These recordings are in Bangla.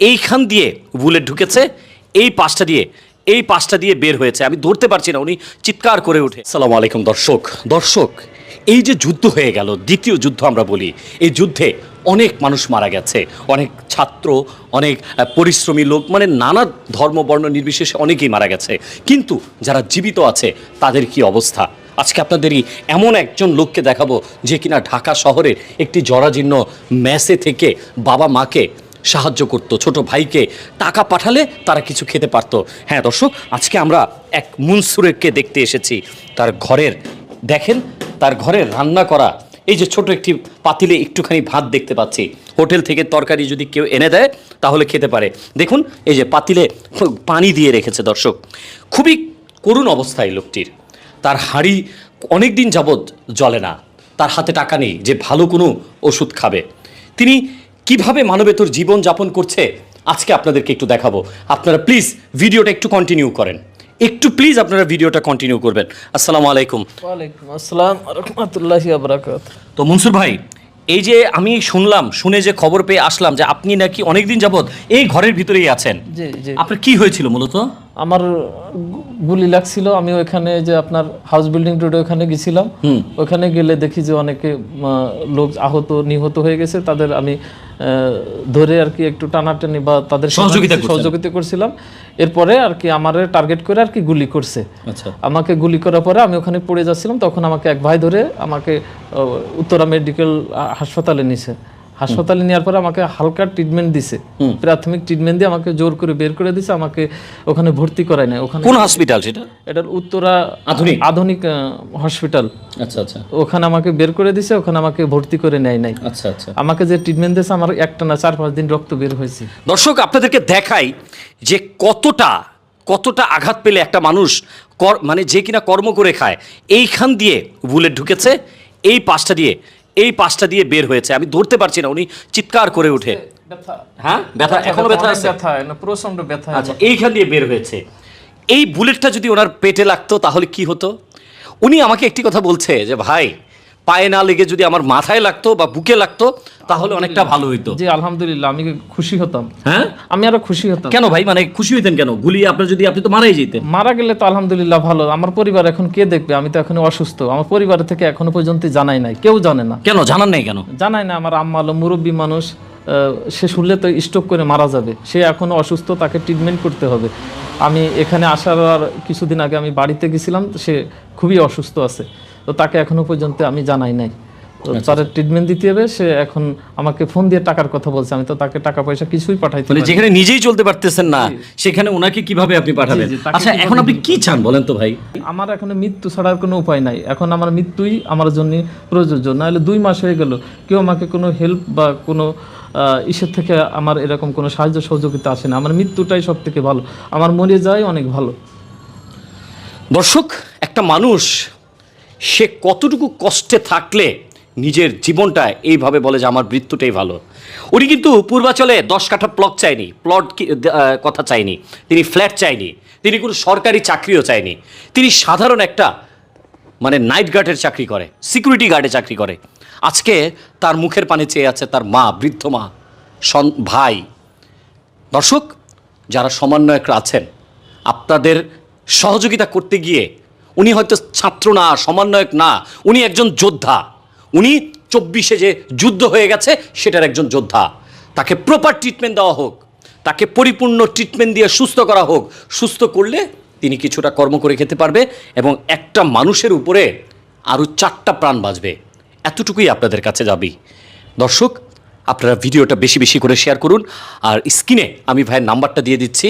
এইখান দিয়ে বুলেট ঢুকেছে, এই পাশটা দিয়ে, এই পাশটা দিয়ে বের হয়েছে। আমি ধরতে পারছি না, উনি চিৎকার করে উঠে। সালাম আলাইকুম, দর্শক। দর্শক, এই যে যুদ্ধ হয়ে গেল, দ্বিতীয় যুদ্ধ আমরা বলি, এই যুদ্ধে অনেক মানুষ মারা গেছে। অনেক ছাত্র, অনেক পরিশ্রমী লোক মানে নানা ধর্ম, বর্ণ নির্বিশেষে অনেকেই মারা গেছে। কিন্তু যারা জীবিত আছে, তাদের কি অবস্থা? আজকে আপনাদেরই এমন একজন লোককে দেখাবো, যে কিনা ঢাকা শহরের একটি জরাজীর্ণ ম্যাসে থেকে বাবা মাকে সাহায্য করত। ছোট ভাইকে টাকা পাঠালে তারা কিছু খেতে পারত। হ্যাঁ দর্শক, আজকে আমরা এক মুনসুরেরকে দেখতে এসেছি। তার ঘরের, দেখেন, তার ঘরের রান্না করা। এই যে ছোট একটি পাতিলে একটুখানি ভাত দেখতে পাচ্ছি। হোটেল থেকে তরকারি যদি কেউ এনে দেয়, তাহলে খেতে পারে। দেখুন, এই যে পাতিলে পানি দিয়ে রেখেছে দর্শক। খুবই করুণ অবস্থায় লোকটির। তার হাড়ি অনেক দিন যাবৎ জ্বলে না। তার হাতে টাকা নেই যে ভালো কোনো ওষুধ খাবে। তিনি কীভাবে মানবেতর জীবন যাপন করছে আজকে আপনাদেরকে একটু দেখাবো। আপনারা প্লিজ ভিডিওটা একটু কন্টিনিউ করেন। একটু প্লিজ আপনারা ভিডিওটা কন্টিনিউ করবেন। আসসালামু আলাইকুম। ওয়ালাইকুম আসসালাম রহমতুল্লাহি তো মনসুর ভাই এই যে আমি শুনলাম শুনে যে খবর পেয়ে আসলাম যে আপনি নাকি অনেকদিন যাবৎ এই ঘরের ভিতরেই আছেন। আপনার কি হয়েছিল মূলত? আমার গুলি লাগছিল আমি ওখানে যে আপনার হাউস বিল্ডিং রোডে ওখানে গেছিলাম। ওখানে গেলে দেখি যে অনেকে লোক আহত নিহত হয়ে গেছে তাদের আমি ধরে আর কি একটু টানাটানি বা তাদের সহযোগিতা সহযোগিতা করছিলাম। এরপরে আর কি আমার টার্গেট করে আর কি গুলি করছে। আচ্ছা। আমাকে গুলি করার পরে আমি ওখানে পড়ে যাচ্ছিলাম তখন আমাকে এক ভাই ধরে আমাকে উত্তরা মেডিকেল হাসপাতালে নিছে। হাসপাতালে নেওয়ার পরে আমাকে হালকা ট্রিটমেন্ট দিছে। প্রাথমিক ট্রিটমেন্ট দিয়ে আমাকে জোর করে বের করে দিছে আমাকে ওখানে ভর্তি করায় নাই। ওখানে কোন হসপিটাল সেটা? এটার উত্তরা আধুনিক? আধুনিক হসপিটাল আচ্ছা আচ্ছা। ওখানে আমাকে বের করে দিছে ওখানে আমাকে ভর্তি করে নেয় নাই। আচ্ছা আচ্ছা। আমাকে যে ট্রিটমেন্ট দিয়েছে আমার একটা না চার পাঁচ দিন রক্ত বের হয়েছে। দর্শক আপনাদেরকে দেখাই যে কতটা কতটা আঘাত পেলে একটা মানুষ মানে যে কিনা কর্ম করে খায় এইখান দিয়ে বুলেট ঢুকেছে এই পাশটা দিয়ে এই পাশটা দিয়ে বের হয়েছে। আমি ধরতে পারছি না উনি চিৎকার করে উঠে। হ্যাঁ? ব্যথা এখনও ব্যথা আছে? ব্যথা প্রচণ্ড ব্যথা আচ্ছা এইখান দিয়ে বের হয়েছে। এই বুলেটটা যদি ওনার পেটে লাগতো তাহলে কি হতো? উনি আমাকে একটি কথা বলছে যে ভাই পায়ে না লেগে যদি আমার মাথায় লাগতো বা বুকে লাগতো তাহলে অনেকটা ভালো হইতো। জি আলহামদুলিল্লাহ আমি খুশি হতাম। হ্যাঁ? আমি আরও খুশি হতাম। কেন ভাই? মানে খুশি হইতেন কেন? গুলি আপনার যদি আপনি তো মারাই যেতেন। মারা গেলে তো আলহামদুলিল্লাহ ভালো। আমার পরিবার এখন কে দেখবে? আমি তো এখন অসুস্থ। আমার পরিবার থেকে এখনও পর্যন্ত জানাই নাই। কেউ জানে না। কেন? জানান নাই কেন? জানাই না আমার আম্মা হলো মুরব্বী মানুষ। আহ, সে শুনলে তো স্ট্রোক করে মারা যাবে। সে এখনও অসুস্থ তাকে ট্রিটমেন্ট করতে হবে। আমি এখানে আসার কিছুদিন আগে আমি বাড়িতে গেছিলাম সে খুবই অসুস্থ আছে। তো তাকে এখনও পর্যন্ত আমি জানাই নাই। তো তার ট্রিটমেন্ট দিতে হবে সে এখন আমাকে ফোন দিয়ে টাকার কথা বলছে। আমি তো তাকে টাকা পয়সা কিছুই পাঠাইতে মানে যেখানে নিজেই চলতে পারতেছেন না সেখানে ওনাকে কীভাবে আপনি পাঠাবেন? আচ্ছা এখন আপনি কি চান বলেন তো ভাই? আমার এখন মৃত্যু ছাড়ার কোনো উপায় নাই। এখন আমার মৃত্যুই আমার জন্য প্রযোজ্য। নাহলে দুই মাস হয়ে গেল। কেউ আমাকে কোনো হেল্প বা কোনো ইসের থেকে আমার এরকম কোনো সাহায্য সহযোগিতা আসে না। আমার মৃত্যুটাই সব থেকে ভালো। আমার মরে যায় অনেক ভালো। দর্শক একটা মানুষ সে কতটুকু কষ্টে থাকলে নিজের জীবনটা এইভাবে বলে যে আমার মৃত্যুটাই ভালো। উনি কিন্তু পূর্বাচলে দশ কাঠা প্লট চায়নি প্লট কথা চায়নি, তিনি ফ্ল্যাট চায়নি, তিনি কোনো সরকারি চাকরিও চায়নি। তিনি সাধারণ একটা মানে নাইট গার্ডের চাকরি করে সিকিউরিটি গার্ডে চাকরি করে। আজকে তার মুখের পানে চেয়ে আছে তার মা, বৃদ্ধ মা, সন, ভাই। দর্শক, যারা সমন্বয়করা আছেন, আপনাদের সহযোগিতা করতে গিয়ে উনি হয়তো ছাত্র না, সমন্বয়ক না, উনি একজন যোদ্ধা। উনি চব্বিশে যে যুদ্ধ হয়ে গেছে, সেটার একজন যোদ্ধা। তাকে প্রপার ট্রিটমেন্ট দেওয়া হোক, তাকে পরিপূর্ণ ট্রিটমেন্ট দিয়ে সুস্থ করা হোক, সুস্থ করলে তিনি কিছুটা কর্ম করে খেতে পারবে এবং একটা মানুষের উপরে আরও চারটা প্রাণ বাঁচবে। এতটুকুই আপনাদের কাছে যাবি দর্শক, আপনারা ভিডিওটা বেশি বেশি করে শেয়ার করুন। আর স্ক্রিনে আমি ভাইয়ের নাম্বারটা দিয়ে দিচ্ছি।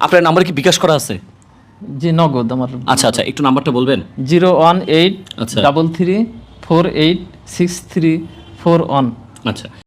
আপনার নাম্বার কি বিকাশ করা আছে? জি নগদ আমার। আচ্ছা আচ্ছা একটু নাম্বারটা বলবেন? জিরো ওয়ান এইট আচ্ছা। Double three four eight six three four one. আচ্ছা।